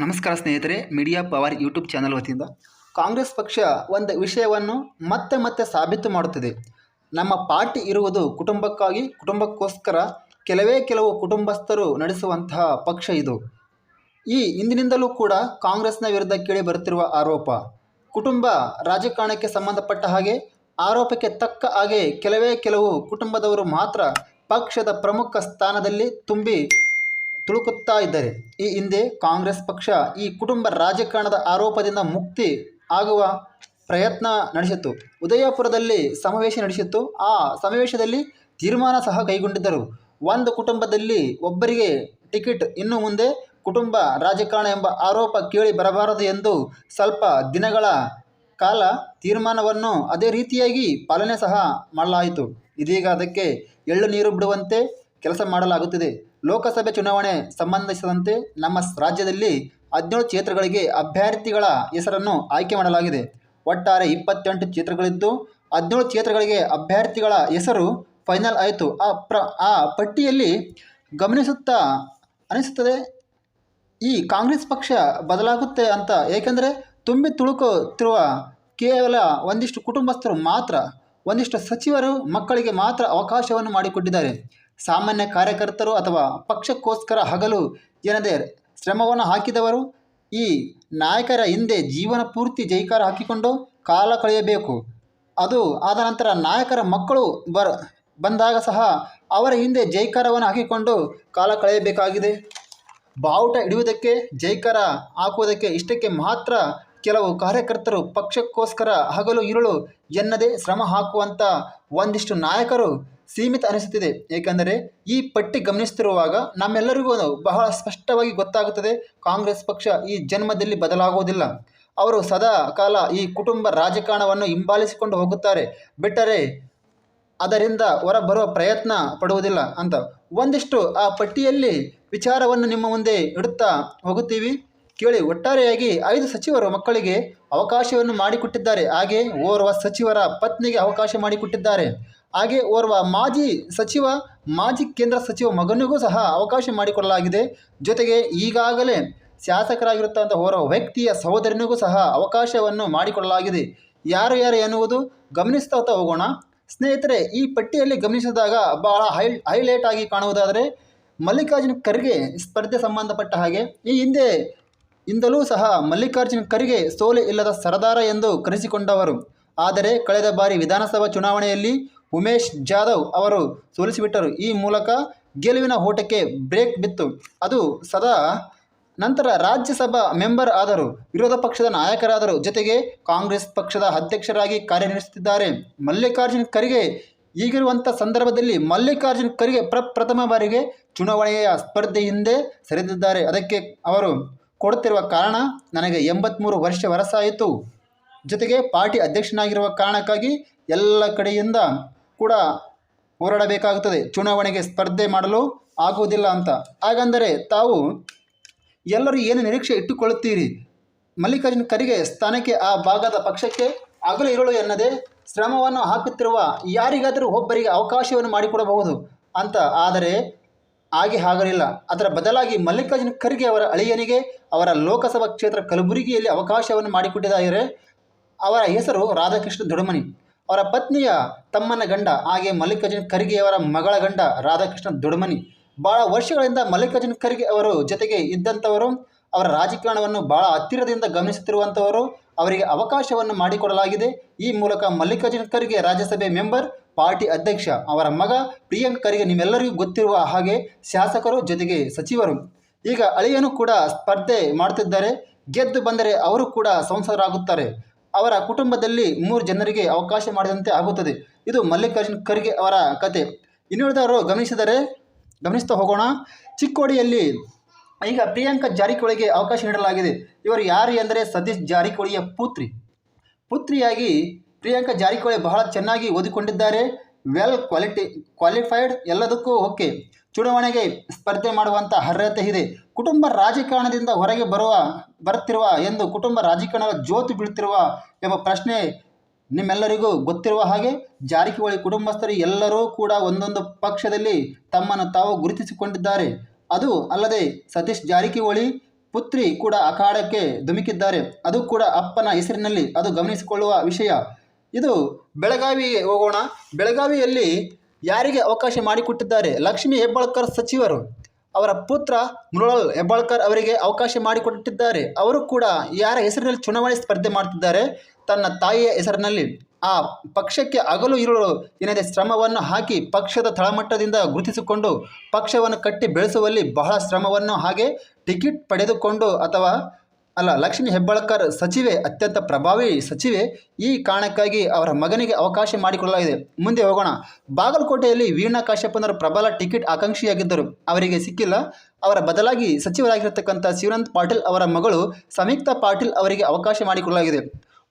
ನಮಸ್ಕಾರ ಸ್ನೇಹಿತರೆ media power YouTube channel ವತಿಯಿಂದ. ಕಾಂಗ್ರೆಸ್ ಪಕ್ಷ ಒಂದು ವಿಷಯವನ್ನು ಮತ್ತೆ ಮತ್ತೆ ಸಾಬೀತು ಮಾಡುತ್ತಿದೆ. ನಮ್ಮ ಪಾರ್ಟಿ ಇರುವುದು ಕುಟುಂಬಕ್ಕಾಗಿ, ಕುಟುಂಬಕ್ಕೋಸ್ಕರ ಕೆಲವೇ ಕೆಲವು ಕುಟುಂಬಸ್ಥರು ನಡೆಸುವಂತಹ ಪಕ್ಷ ಇದು. ಈ ಇಂದಿನಿಂದಲೂ ಕೂಡ ಕಾಂಗ್ರೆಸ್ನ ವಿರುದ್ಧ ಕೇಳಿ ಬರುತ್ತಿರುವ ಆರೋಪ. ಕುಟುಂಬ ರಾಜಕಾರಣಕ್ಕೆ ಸಂಬಂಧಪಟ್ಟ ಹಾಗೆ, ಆರೋಪಕ್ಕೆ ತಕ್ಕ ಹಾಗೆ ಕೆಲವೇ ಕೆಲವು ಕುಟುಂಬದವರು ಮಾತ್ರ ಪಕ್ಷದ ಪ್ರಮುಖ ಸ್ಥಾನದಲ್ಲಿ ತುಂಬಿ ತುಳುಕುತ್ತಾ ಇದ್ದಾರೆ. ಈ ಹಿಂದೆ ಕಾಂಗ್ರೆಸ್ ಪಕ್ಷ ಈ ಕುಟುಂಬ ರಾಜಕಾರಣದ ಆರೋಪದಿಂದ ಮುಕ್ತಿ ಆಗುವ ಪ್ರಯತ್ನ ನಡೆಸಿತ್ತು. ಉದಯಪುರದಲ್ಲಿ ಸಮಾವೇಶ ನಡೆಸಿತ್ತು. ಆ ಸಮಾವೇಶದಲ್ಲಿ ತೀರ್ಮಾನ ಸಹ ಕೈಗೊಂಡಿದ್ದರು. ಒಂದು ಕುಟುಂಬದಲ್ಲಿ ಒಬ್ಬರಿಗೆ ಟಿಕೆಟ್ ಇನ್ನು ಮುಂದೆ ಕುಟುಂಬ ರಾಜಕಾರಣ ಎಂಬ ಆರೋಪ ಕೇಳಿ ಬರಬಾರದು ಎಂದು ಸ್ವಲ್ಪ ದಿನಗಳ ಕಾಲ ತೀರ್ಮಾನವನ್ನು ಅದೇ ರೀತಿಯಾಗಿ ಪಾಲನೆ ಸಹ ಮಾಡಲಾಯಿತು. ಇದೀಗ ಅದಕ್ಕೆ ಎಳ್ಳು ನೀರು ಬಿಡುವಂತೆ ಕೆಲಸ ಮಾಡಲಾಗುತ್ತಿದೆ. ಲೋಕಸಭೆ ಚುನಾವಣೆ ಸಂಬಂಧಿಸಿದಂತೆ ನಮ್ಮ ರಾಜ್ಯದಲ್ಲಿ ಹದಿನೇಳು ಕ್ಷೇತ್ರಗಳಿಗೆ ಅಭ್ಯರ್ಥಿಗಳ ಹೆಸರನ್ನು ಆಯ್ಕೆ ಮಾಡಲಾಗಿದೆ. ಒಟ್ಟಾರೆ ಇಪ್ಪತ್ತೆಂಟು ಕ್ಷೇತ್ರಗಳಿದ್ದು, ಹದಿನೇಳು ಕ್ಷೇತ್ರಗಳಿಗೆ ಅಭ್ಯರ್ಥಿಗಳ ಹೆಸರು ಫೈನಲ್ ಆಯಿತು. ಆ ಪ್ರ, ಆ ಪಟ್ಟಿಯಲ್ಲಿ ಗಮನಿಸುತ್ತಾ, ಅನಿಸುತ್ತದೆ, ಈ ಕಾಂಗ್ರೆಸ್ ಪಕ್ಷ ಬದಲಾಗುತ್ತೆ ಅಂತ. ಏಕೆಂದರೆ ತುಂಬಿ ತುಳುಕುತ್ತಿರುವ ಕೇವಲ ಒಂದಿಷ್ಟು ಕುಟುಂಬಸ್ಥರು ಮಾತ್ರ, ಒಂದಿಷ್ಟು ಸಚಿವರು ಮಕ್ಕಳಿಗೆ ಮಾತ್ರ ಅವಕಾಶವನ್ನು ಮಾಡಿಕೊಟ್ಟಿದ್ದಾರೆ. ಸಾಮಾನ್ಯ ಕಾರ್ಯಕರ್ತರು ಅಥವಾ ಪಕ್ಷಕ್ಕೋಸ್ಕರ ಹಗಲು ಏನದೆ ಶ್ರಮವನ್ನು ಹಾಕಿದವರು, ಈ ನಾಯಕರ ಹಿಂದೆ ಜೀವನ ಪೂರ್ತಿ ಜೈಕಾರ ಹಾಕಿಕೊಂಡು ಕಾಲ ಕಳೆಯಬೇಕು. ಅದು ಆದ ನಂತರ ನಾಯಕರ ಮಕ್ಕಳು ಬರ, ಬಂದಾಗ ಸಹ ಅವರ ಹಿಂದೆ ಜೈಕಾರವನ್ನು ಹಾಕಿಕೊಂಡು ಕಾಲ ಕಳೆಯಬೇಕಾಗಿದೆ. ಬಾವುಟ ಹಿಡಿಯುವುದಕ್ಕೆ, ಜೈಕಾರ ಹಾಕುವುದಕ್ಕೆ ಇಷ್ಟಕ್ಕೆ ಮಾತ್ರ ಕೆಲವು ಕಾರ್ಯಕರ್ತರು ಪಕ್ಷಕ್ಕೋಸ್ಕರ ಹಗಲು, ಇರುಳು ಎನ್ನದೇ ಶ್ರಮ ಹಾಕುವಂಥ ಒಂದಿಷ್ಟು ನಾಯಕರು ಸೀಮಿತ ಅನಿಸುತ್ತಿದೆ. ಏಕೆಂದರೆ ಈ ಪಟ್ಟಿ ಗಮನಿಸುತ್ತಿರುವಾಗ ನಮ್ಮೆಲ್ಲರಿಗೂ ಬಹಳ ಸ್ಪಷ್ಟವಾಗಿ ಗೊತ್ತಾಗುತ್ತದೆ. ಕಾಂಗ್ರೆಸ್ ಪಕ್ಷ ಈ ಜನ್ಮದಲ್ಲಿ ಬದಲಾಗುವುದಿಲ್ಲ. ಅವರು ಸದಾ ಕಾಲ ಈ ಕುಟುಂಬ ರಾಜಕಾರಣವನ್ನು ಹಿಂಬಾಲಿಸಿಕೊಂಡು ಹೋಗುತ್ತಾರೆ. ಬಿಟ್ಟರೆ ಅದರಿಂದ ಹೊರಬರುವ ಪ್ರಯತ್ನ ಪಡುವುದಿಲ್ಲ ಅಂತ. ಒಂದಿಷ್ಟು ಆ ಪಟ್ಟಿಯಲ್ಲಿ ವಿಚಾರವನ್ನು ನಿಮ್ಮ ಮುಂದೆ ಇಡುತ್ತಾ ಹೋಗುತ್ತೀವಿ. ಕೇಳಿ, ಒಟ್ಟಾರೆಯಾಗಿ ಐದು ಸಚಿವರು ಮಕ್ಕಳಿಗೆ ಅವಕಾಶವನ್ನು ಮಾಡಿಕೊಟ್ಟಿದ್ದಾರೆ. ಹಾಗೆ ಓರ್ವ ಸಚಿವರ ಪತ್ನಿಗೆ ಅವಕಾಶ ಮಾಡಿಕೊಟ್ಟಿದ್ದಾರೆ. ಹಾಗೆ ಓರ್ವ ಮಾಜಿ ಸಚಿವ, ಮಾಜಿ ಕೇಂದ್ರ ಸಚಿವ ಮಗನಿಗೂ ಸಹ ಅವಕಾಶ ಮಾಡಿಕೊಡಲಾಗಿದೆ. ಜೊತೆಗೆ ಈಗಾಗಲೇ ಶಾಸಕರಾಗಿರುತ್ತಂಥ ಓರ್ವ ವ್ಯಕ್ತಿಯ ಸಹೋದರನಿಗೂ ಸಹ ಅವಕಾಶವನ್ನು ಮಾಡಿಕೊಡಲಾಗಿದೆ. ಯಾರು ಯಾರು ಎನ್ನುವುದು ಗಮನಿಸ್ತಾ ಹೋಗೋಣ. ಸ್ನೇಹಿತರೆ, ಈ ಪಟ್ಟಿಯಲ್ಲಿ ಗಮನಿಸಿದಾಗ ಬಹಳ ಹೈ, ಹೈಲೈಟ್ ಆಗಿ ಕಾಣುವುದಾದರೆ ಮಲ್ಲಿಕಾರ್ಜುನ ಖರ್ಗೆ ಸ್ಪರ್ಧೆ ಸಂಬಂಧಪಟ್ಟ ಹಾಗೆ, ಈ ಹಿಂದೆ ಇಂದಲೂ ಸಹ ಮಲ್ಲಿಕಾರ್ಜುನ ಖರ್ಗೆ ಸೋಲೆ ಇಲ್ಲದ ಸರದಾರ ಎಂದು ಕರೆಸಿಕೊಂಡವರು. ಆದರೆ, ಕಳೆದ ಬಾರಿ ವಿಧಾನಸಭಾ ಚುನಾವಣೆಯಲ್ಲಿ ಉಮೇಶ್ ಜಾಧವ್ ಅವರು ಸೋಲಿಸಿಬಿಟ್ಟರು. ಈ ಮೂಲಕ ಗೆಲುವಿನ ಓಟಕ್ಕೆ ಬ್ರೇಕ್ ಬಿತ್ತು. ಅದು ಸದಾ ನಂತರ ರಾಜ್ಯಸಭಾ ಮೆಂಬರ್ ಆದರು. ವಿರೋಧ ಪಕ್ಷದ ನಾಯಕರಾದರು. ಜೊತೆಗೆ ಕಾಂಗ್ರೆಸ್ ಪಕ್ಷದ ಅಧ್ಯಕ್ಷರಾಗಿ ಕಾರ್ಯನಿರ್ವಹಿಸುತ್ತಿದ್ದಾರೆ. ಮಲ್ಲಿಕಾರ್ಜುನ ಖರ್ಗೆ ಈಗಿರುವಂಥ ಸಂದರ್ಭದಲ್ಲಿ ಮಲ್ಲಿಕಾರ್ಜುನ ಖರ್ಗೆ ಪ್ರಪ್ರಥಮ ಬಾರಿಗೆ ಚುನಾವಣೆಯ ಸ್ಪರ್ಧೆ ಹಿಂದೆ ಸರಿದಿದ್ದಾರೆ. ಅದಕ್ಕೆ ಅವರು ಕೊಡುತ್ತಿರುವ ಕಾರಣ ನನಗೆ ಎಂಬತ್ತ್ಮೂರು ವರ್ಷ ವರಸಾಯಿತು. ಜೊತೆಗೆ ಪಾರ್ಟಿ ಅಧ್ಯಕ್ಷನಾಗಿರುವ ಕಾರಣಕ್ಕಾಗಿ ಎಲ್ಲ ಕಡೆಯಿಂದ ಕೂಡ ಹೋರಾಡಬೇಕಾಗುತ್ತದೆ. ಚುನಾವಣೆಗೆ ಸ್ಪರ್ಧೆ ಮಾಡಲು ಆಗುವುದಿಲ್ಲ ಅಂತ. ಹಾಗಂದರೆ ತಾವು ಎಲ್ಲರೂ ಏನು ನಿರೀಕ್ಷೆ ಇಟ್ಟುಕೊಳ್ಳುತ್ತೀರಿ? ಮಲ್ಲಿಕಾರ್ಜುನ ಖರ್ಗೆ ಸ್ಥಾನಕ್ಕೆ ಆ ಭಾಗದ ಪಕ್ಷಕ್ಕೆ ಹಗಲು ಇರಲು ಎನ್ನದೆ ಶ್ರಮವನ್ನು ಹಾಕುತ್ತಿರುವ ಯಾರಿಗಾದರೂ ಒಬ್ಬರಿಗೆ ಅವಕಾಶವನ್ನು ಮಾಡಿಕೊಡಬಹುದು ಅಂತ. ಆದರೆ ಹಾಗೆ ಆಗಲಿಲ್ಲ ಅದರ ಬದಲಾಗಿ ಮಲ್ಲಿಕಾರ್ಜುನ ಖರ್ಗೆ ಅವರ ಅಳಿಯನಿಗೆ ಅವರ ಲೋಕಸಭಾ ಕ್ಷೇತ್ರ ಕಲಬುರಗಿಯಲ್ಲಿ ಅವಕಾಶವನ್ನು ಮಾಡಿಕೊಟ್ಟಿದ್ದಾರೆ. ಅವರ ಹೆಸರು ರಾಧಾಕೃಷ್ಣ ದೊಡಮನಿ ಅವರ ಪತ್ನಿಯ ತಮ್ಮನ ಗಂಡ, ಹಾಗೆ ಮಲ್ಲಿಕಾರ್ಜುನ ಖರ್ಗೆಯವರ ಮಗಳ ಗಂಡ ರಾಧಾಕೃಷ್ಣ ದೊಡಮನಿ ಭಾಳ ವರ್ಷಗಳಿಂದ ಮಲ್ಲಿಕಾರ್ಜುನ ಖರ್ಗೆ ಅವರು ಜೊತೆಗೆ ಇದ್ದಂಥವರು, ಅವರ ರಾಜಕಾರಣವನ್ನು ಭಾಳ ಹತ್ತಿರದಿಂದ ಗಮನಿಸುತ್ತಿರುವಂಥವರು, ಅವರಿಗೆ ಅವಕಾಶವನ್ನು ಮಾಡಿಕೊಡಲಾಗಿದೆ. ಈ ಮೂಲಕ ಮಲ್ಲಿಕಾರ್ಜುನ ಖರ್ಗೆ ರಾಜ್ಯಸಭೆ ಮೆಂಬರ್, ಪಾರ್ಟಿ ಅಧ್ಯಕ್ಷ, ಅವರ ಮಗ ಪ್ರಿಯಾಂಕ್ ಖರ್ಗೆ ನಿಮ್ಮೆಲ್ಲರಿಗೂ ಗೊತ್ತಿರುವ ಹಾಗೆ ಶಾಸಕರು ಜೊತೆಗೆ ಸಚಿವರು. ಈಗ ಅಳಿಯನು ಕೂಡ ಸ್ಪರ್ಧೆ ಮಾಡುತ್ತಿದ್ದಾರೆ ಗೆದ್ದು ಬಂದರೆ ಅವರು ಕೂಡ ಸಂಸದರಾಗುತ್ತಾರೆ ಅವರ ಕುಟುಂಬದಲ್ಲಿ ಮೂರು ಜನರಿಗೆ ಅವಕಾಶ ಮಾಡಿದಂತೆ ಆಗುತ್ತದೆ. ಇದು ಮಲ್ಲಿಕಾರ್ಜುನ ಖರ್ಗೆ ಅವರ ಕತೆ. ಇನ್ನುಳಿದವರು ಗಮನಿಸಿದರೆ, ಗಮನಿಸ್ತಾ ಹೋಗೋಣ. ಚಿಕ್ಕೋಡಿಯಲ್ಲಿ ಈಗ ಪ್ರಿಯಾಂಕಾ ಜಾರಕಿಹೊಳಿಗೆ ಅವಕಾಶ ನೀಡಲಾಗಿದೆ. ಇವರು ಯಾರು ಎಂದರೆ ಸತೀಶ್ ಜಾರಿಕೋಳಿಯ ಪುತ್ರಿ. ಪುತ್ರಿಯಾಗಿ ಪ್ರಿಯಾಂಕಾ ಜಾರಕಿಹೊಳಿ ಬಹಳ ಚೆನ್ನಾಗಿ ಓದಿಕೊಂಡಿದ್ದಾರೆ. ವೆಲ್ ಕ್ವಾಲಿಟಿ, ಕ್ವಾಲಿಫೈಡ್, ಎಲ್ಲದಕ್ಕೂ ಓಕೆ. ಚುನಾವಣೆಗೆ ಸ್ಪರ್ಧೆ ಮಾಡುವಂಥ ಅರ್ಹತೆ ಇದೆ. ಕುಟುಂಬ ರಾಜಕಾರಣದಿಂದ ಹೊರಗೆ ಬರುವ, ಬರುತ್ತಿರುವ ಎಂದು ಕುಟುಂಬ ರಾಜಕಾರಣದ ಜೋತು ಬೀಳ್ತಿರುವ ಎಂಬ ಪ್ರಶ್ನೆ ನಿಮ್ಮೆಲ್ಲರಿಗೂ ಗೊತ್ತಿರುವ ಹಾಗೆ ಜಾರಕಿಹೊಳಿ ಕುಟುಂಬಸ್ಥರು ಎಲ್ಲರೂ ಕೂಡ ಒಂದೊಂದು ಪಕ್ಷದಲ್ಲಿ ತಮ್ಮನ್ನು ತಾವು ಗುರುತಿಸಿಕೊಂಡಿದ್ದಾರೆ. ಅದು ಅಲ್ಲದೆ ಸತೀಶ್ ಜಾರಕಿಹೊಳಿ ಪುತ್ರಿ ಕೂಡ ಅಖಾಡಕ್ಕೆ ಧುಮುಕಿದ್ದಾರೆ. ಅದು ಕೂಡ ಅಪ್ಪನ ಹೆಸರಿನಲ್ಲಿ ಅದು ಗಮನಿಸಿಕೊಳ್ಳುವ ವಿಷಯ. ಇದು ಬೆಳಗಾವಿಗೆ ಹೋಗೋಣ. ಬೆಳಗಾವಿಯಲ್ಲಿ ಯಾರಿಗೆ ಅವಕಾಶ ಮಾಡಿಕೊಟ್ಟಿದ್ದಾರೆ? ಲಕ್ಷ್ಮೀ ಹೆಬ್ಬಾಳ್ಕರ್ ಸಚಿವರು. ಅವರ ಪುತ್ರ ಮೃಣಾಲ್ ಹೆಬ್ಬಾಳ್ಕರ್ ಅವರಿಗೆ ಅವಕಾಶ ಮಾಡಿಕೊಟ್ಟಿದ್ದಾರೆ. ಅವರು ಕೂಡ ಯಾರ ಹೆಸರಿನಲ್ಲಿ ಚುನಾವಣೆ ಸ್ಪರ್ಧೆ ಮಾಡ್ತಿದ್ದಾರೆ ತನ್ನ ತಾಯಿಯ ಹೆಸರಿನಲ್ಲಿ. ಆ ಪಕ್ಷಕ್ಕೆ ಹಗಲು ಇರುಳು ಏನಿದೆ ಶ್ರಮವನ್ನು ಹಾಕಿ ಪಕ್ಷದ ತಳಮಟ್ಟದಿಂದ ಗುರುತಿಸಿಕೊಂಡು ಪಕ್ಷವನ್ನು ಕಟ್ಟಿ ಬೆಳೆಸುವಲ್ಲಿ ಬಹಳ ಶ್ರಮವನ್ನು ಹಾಗೆ ಟಿಕೆಟ್ ಪಡೆದುಕೊಂಡು ಅಥವಾ ಅಲ್ಲ, ಲಕ್ಷ್ಮೀ ಹೆಬ್ಬಾಳ್ಕರ್ ಸಚಿವೆ, ಅತ್ಯಂತ ಪ್ರಭಾವಿ ಸಚಿವೆ, ಈ ಕಾರಣಕ್ಕಾಗಿ ಅವರ ಮಗನಿಗೆ ಅವಕಾಶ ಮಾಡಿಕೊಡಲಾಗಿದೆ. ಮುಂದೆ ಹೋಗೋಣ. ಬಾಗಲಕೋಟೆಯಲ್ಲಿ ವೀಣಾ ಕಾಶ್ಯಪ್ಪನವರು ಪ್ರಬಲ ಟಿಕೆಟ್ ಆಕಾಂಕ್ಷಿಯಾಗಿದ್ದರು. ಅವರಿಗೆ ಸಿಕ್ಕಿಲ್ಲ. ಅವರ ಬದಲಾಗಿ ಸಚಿವರಾಗಿರತಕ್ಕಂಥ ಶಿವನಂತ್ ಪಾಟೀಲ್ ಅವರ ಮಗಳು ಸಂಯುಕ್ತ ಪಾಟೀಲ್ ಅವರಿಗೆ ಅವಕಾಶ ಮಾಡಿಕೊಡಲಾಗಿದೆ.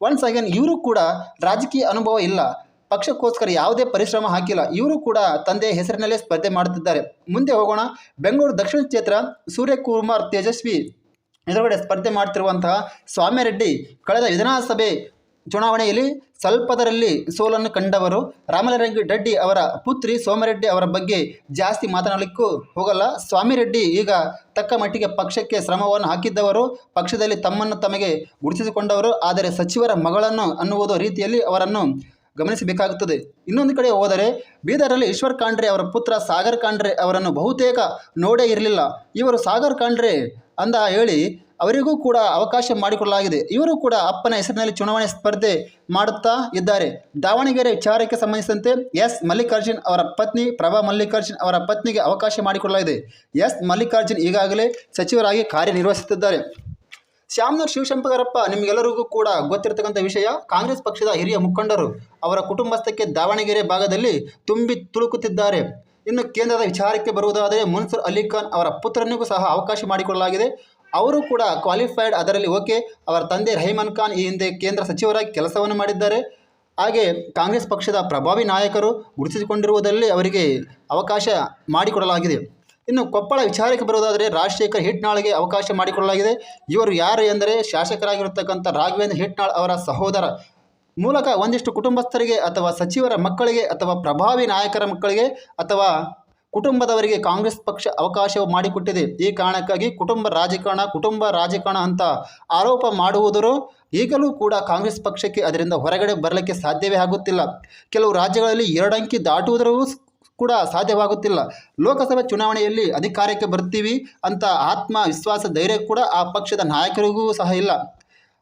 ಒನ್ಸ್ ಅಗೇನ್, ಇವರು ಕೂಡ ರಾಜಕೀಯ ಅನುಭವ ಇಲ್ಲ. ಪಕ್ಷಕ್ಕೋಸ್ಕರ ಯಾವುದೇ ಪರಿಶ್ರಮ ಹಾಕಿಲ್ಲ. ಇವರು ಕೂಡ ತಂದೆಯ ಹೆಸರಿನಲ್ಲೇ ಸ್ಪರ್ಧೆ ಮಾಡುತ್ತಿದ್ದಾರೆ. ಮುಂದೆ ಹೋಗೋಣ. ಬೆಂಗಳೂರು ದಕ್ಷಿಣ ಕ್ಷೇತ್ರ ಸೂರ್ಯಕುಮಾರ್ ತೇಜಸ್ವಿ ಎದುರುಗಡೆ ಸ್ಪರ್ಧೆ ಮಾಡ್ತಿರುವಂತಹ ಸ್ವಾಮಿರೆಡ್ಡಿ ಕಳೆದ ವಿಧಾನಸಭೆ ಚುನಾವಣೆಯಲ್ಲಿ ಸ್ವಲ್ಪದರಲ್ಲಿ ಸೋಲನ್ನು ಕಂಡವರು ರಾಮಲಿಂಗ ರೆಡ್ಡಿ ಅವರ ಪುತ್ರಿ ಸೋಮರೆಡ್ಡಿ ಅವರ ಬಗ್ಗೆ ಜಾಸ್ತಿ ಮಾತನಾಡಲಿಕ್ಕೂ ಹೋಗಲ್ಲ. ಸ್ವಾಮಿರೆಡ್ಡಿ ಈಗ ತಕ್ಕ ಮಟ್ಟಿಗೆ ಪಕ್ಷಕ್ಕೆ ಶ್ರಮವನ್ನು ಹಾಕಿದ್ದವರು, ಪಕ್ಷದಲ್ಲಿ ತಮ್ಮನ್ನು ತಮಗೆ ಗುರುತಿಸಿಕೊಂಡವರು, ಆದರೆ ಸಚಿವರ ಮಗಳನ್ನು ಅನ್ನುವುದು ರೀತಿಯಲ್ಲಿ ಅವರನ್ನು ಗಮನಿಸಬೇಕಾಗುತ್ತದೆ. ಇನ್ನೊಂದು ಕಡೆ ಹೋದರೆ ಬೀದರಲ್ಲಿ ಈಶ್ವರ್ ಕಾಂಡ್ರೆ ಅವರ ಪುತ್ರ ಸಾಗರ್ ಕಾಂಡ್ರೆ ಅವರನ್ನು ಬಹುತೇಕ ನೋಡೇ ಇರಲಿಲ್ಲ. ಇವರು ಸಾಗರ್ ಖಂಡ್ರೆ ಅಂದ ಹೇಳಿ, ಅವರಿಗೂ ಕೂಡ ಅವಕಾಶ ಮಾಡಿಕೊಡಲಾಗಿದೆ. ಇವರು ಕೂಡ ಅಪ್ಪನ ಹೆಸರಿನಲ್ಲಿ ಚುನಾವಣೆ ಸ್ಪರ್ಧೆ ಮಾಡುತ್ತಾ ಇದ್ದಾರೆ. ದಾವಣಗೆರೆ ವಿಚಾರಕ್ಕೆ ಸಂಬಂಧಿಸಿದಂತೆ ಎಸ್. ಮಲ್ಲಿಕಾರ್ಜುನ್ ಅವರ ಪತ್ನಿ ಪ್ರಭಾ ಮಲ್ಲಿಕಾರ್ಜುನ್ ಅವರ ಪತ್ನಿಗೆ ಅವಕಾಶ ಮಾಡಿಕೊಡಲಾಗಿದೆ. ಎಸ್. ಮಲ್ಲಿಕಾರ್ಜುನ್ ಈಗಾಗಲೇ ಸಚಿವರಾಗಿ ಕಾರ್ಯನಿರ್ವಹಿಸುತ್ತಿದ್ದಾರೆ. ಶ್ಯಾಮನೂರ್ ಶಿವಶಂಕರಪ್ಪ, ನಿಮಗೆಲ್ಲರಿಗೂ ಕೂಡ ಗೊತ್ತಿರತಕ್ಕಂಥ ವಿಷಯ, ಕಾಂಗ್ರೆಸ್ ಪಕ್ಷದ ಹಿರಿಯ ಮುಖಂಡರು ಅವರ ಕುಟುಂಬಸ್ಥಕ್ಕೆ ದಾವಣಗೆರೆ ಭಾಗದಲ್ಲಿ ತುಂಬಿ ತುಳುಕುತ್ತಿದ್ದಾರೆ. ಇನ್ನು ಕೇಂದ್ರದ ವಿಚಾರಕ್ಕೆ ಬರುವುದಾದರೆ ಮುನ್ಸೂರ್ ಅಲಿ ಖಾನ್ ಅವರ ಪುತ್ರನಿಗೂ ಸಹ ಅವಕಾಶ ಮಾಡಿಕೊಡಲಾಗಿದೆ. ಅವರು ಕೂಡ ಕ್ವಾಲಿಫೈಡ್ ಅದರಲ್ಲಿ ಓಕೆ. ಅವರ ತಂದೆ ರಹೀಮನ್ ಖಾನ್ ಈ ಹಿಂದೆ ಕೇಂದ್ರ ಸಚಿವರಾಗಿ ಕೆಲಸವನ್ನು ಮಾಡಿದ್ದಾರೆ. ಹಾಗೆ ಕಾಂಗ್ರೆಸ್ ಪಕ್ಷದ ಪ್ರಭಾವಿ ನಾಯಕರು ಗುರುತಿಸಿಕೊಂಡಿರುವುದರಲ್ಲಿ ಅವರಿಗೆ ಅವಕಾಶ ಮಾಡಿಕೊಡಲಾಗಿದೆ. ಇನ್ನು ಕೊಪ್ಪಳ ವಿಚಾರಕ್ಕೆ ಬರುವುದಾದರೆ ರಾಜಶೇಖರ್ ಹಿಟ್ನಾಳ್ಗೆ ಅವಕಾಶ ಮಾಡಿಕೊಡಲಾಗಿದೆ. ಇವರು ಯಾರು ಎಂದರೆ ಶಾಸಕರಾಗಿರತಕ್ಕಂಥ ರಾಘವೇಂದ್ರ ಹಿಟ್ನಾಳ್ ಅವರ ಸಹೋದರ ಮೂಲಕ ಒಂದಿಷ್ಟು ಕುಟುಂಬಸ್ಥರಿಗೆ ಅಥವಾ ಸಚಿವರ ಮಕ್ಕಳಿಗೆ ಅಥವಾ ಪ್ರಭಾವಿ ನಾಯಕರ ಮಕ್ಕಳಿಗೆ ಅಥವಾ ಕುಟುಂಬದವರಿಗೆ ಕಾಂಗ್ರೆಸ್ ಪಕ್ಷ ಅವಕಾಶ ಮಾಡಿಕೊಟ್ಟಿದೆ. ಈ ಕಾರಣಕ್ಕಾಗಿ ಕುಟುಂಬ ರಾಜಕಾರಣ ಕುಟುಂಬ ರಾಜಕಾರಣ ಅಂತ ಆರೋಪ ಮಾಡುವುದರು ಈಗಲೂ ಕೂಡ ಕಾಂಗ್ರೆಸ್ ಪಕ್ಷಕ್ಕೆ ಅದರಿಂದ ಹೊರಗಡೆ ಬರಲಿಕ್ಕೆ ಸಾಧ್ಯವೇ ಆಗುತ್ತಿಲ್ಲ. ಕೆಲವು ರಾಜ್ಯಗಳಲ್ಲಿ ಎರಡಂಕಿ ದಾಟುವುದರೂ ಕೂಡ ಸಾಧ್ಯವಾಗುತ್ತಿಲ್ಲ. ಲೋಕಸಭೆ ಚುನಾವಣೆಯಲ್ಲಿ ಅಧಿಕಾರಕ್ಕೆ ಬರ್ತೀವಿ ಅಂತ ಆತ್ಮವಿಶ್ವಾಸ, ಧೈರ್ಯ ಕೂಡ ಆ ಪಕ್ಷದ ನಾಯಕರಿಗೂ ಸಹ ಇಲ್ಲ.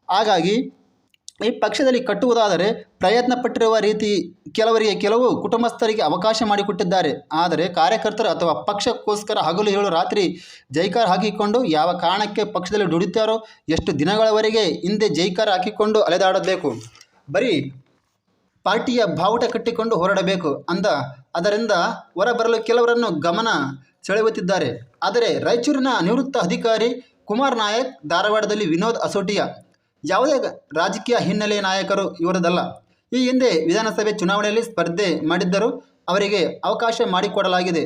ಹಾಗಾಗಿ ಈ ಪಕ್ಷದಲ್ಲಿ ಕಟ್ಟುವುದಾದರೆ ಪ್ರಯತ್ನ ಪಟ್ಟಿರುವ ರೀತಿ ಕೆಲವರಿಗೆ ಕೆಲವು ಕುಟುಂಬಸ್ಥರಿಗೆ ಅವಕಾಶ ಮಾಡಿಕೊಟ್ಟಿದ್ದಾರೆ. ಆದರೆ ಕಾರ್ಯಕರ್ತರು ಅಥವಾ ಪಕ್ಷಕ್ಕೋಸ್ಕರ ಹಗಲು ಏಳು ರಾತ್ರಿ ಜೈಕಾರ ಹಾಕಿಕೊಂಡು ಯಾವ ಕಾರಣಕ್ಕೆ ಪಕ್ಷದಲ್ಲಿ ದುಡಿತಾರೋ ಎಷ್ಟು ದಿನಗಳವರೆಗೆ ಹಿಂದೆ ಜೈಕಾರ ಹಾಕಿಕೊಂಡು ಅಲೆದಾಡಬೇಕು. ಬರೀ ಪಾರ್ಟಿಯ ಬಾವುಟ ಕಟ್ಟಿಕೊಂಡು ಹೊರಡಬೇಕು ಅಂದ. ಅದರಿಂದ ಹೊರಬರಲು ಕೆಲವರನ್ನು ಗಮನ ಸೆಳೆಯುತ್ತಿದ್ದಾರೆ. ಆದರೆ ರಾಯಚೂರಿನ ನಿವೃತ್ತ ಅಧಿಕಾರಿ ಕುಮಾರ್ ನಾಯಕ್ ಧಾರವಾಡದಲ್ಲಿ ವಿನೋದ್ ಅಸೋಟಿಯಾ ಯಾವುದೇ ರಾಜಕೀಯ ಹಿನ್ನೆಲೆಯ ನಾಯಕರು ಇವರದಲ್ಲ. ಈ ಹಿಂದೆ ವಿಧಾನಸಭೆ ಚುನಾವಣೆಯಲ್ಲಿ ಸ್ಪರ್ಧೆ ಮಾಡಿದ್ದರೂ ಅವರಿಗೆ ಅವಕಾಶ ಮಾಡಿಕೊಡಲಾಗಿದೆ.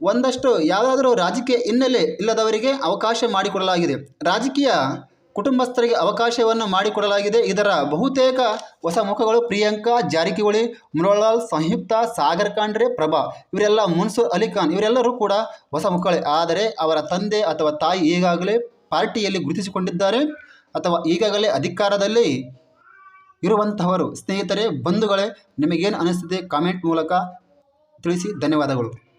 ಒಂದಷ್ಟು ಯಾವುದಾದರೂ ರಾಜಕೀಯ ಹಿನ್ನೆಲೆ ಇಲ್ಲದವರಿಗೆ ಅವಕಾಶ ಮಾಡಿಕೊಡಲಾಗಿದೆ. ರಾಜಕೀಯ ಕುಟುಂಬಸ್ಥರಿಗೆ ಅವಕಾಶವನ್ನು ಮಾಡಿಕೊಡಲಾಗಿದೆ. ಇದರ ಬಹುತೇಕ ಹೊಸ ಮುಖಗಳು ಪ್ರಿಯಾಂಕಾ, ಜಾರಕಿಹೊಳಿ ಮೃಣಾಲ್ ಸಂಯುಕ್ತ, ಸಾಗರ್ ಕಾಂಡ್ರೆ ಪ್ರಭಾ ಇವರೆಲ್ಲ ಮುನ್ಸೂರ್ ಅಲಿ ಖಾನ್ ಇವರೆಲ್ಲರೂ ಕೂಡ ಹೊಸ ಮುಖಗಳೇ. ಆದರೆ ಅವರ ತಂದೆ ಅಥವಾ ತಾಯಿ ಈಗಾಗಲೇ ಪಾರ್ಟಿಯಲ್ಲಿ ಗುರುತಿಸಿಕೊಂಡಿದ್ದಾರೆ. ಅಥವಾ ಈಗಾಗಲೇ ಅಧಿಕಾರದಲ್ಲಿ ಇರುವಂತಹವರು ಸ್ನೇಹಿತರೆ ಬಂಧುಗಳೇ ನಿಮಗೇನು ಅನಿಸ್ತಿದೆ? ಕಾಮೆಂಟ್ ಮೂಲಕ ತಿಳಿಸಿ ಧನ್ಯವಾದಗಳು.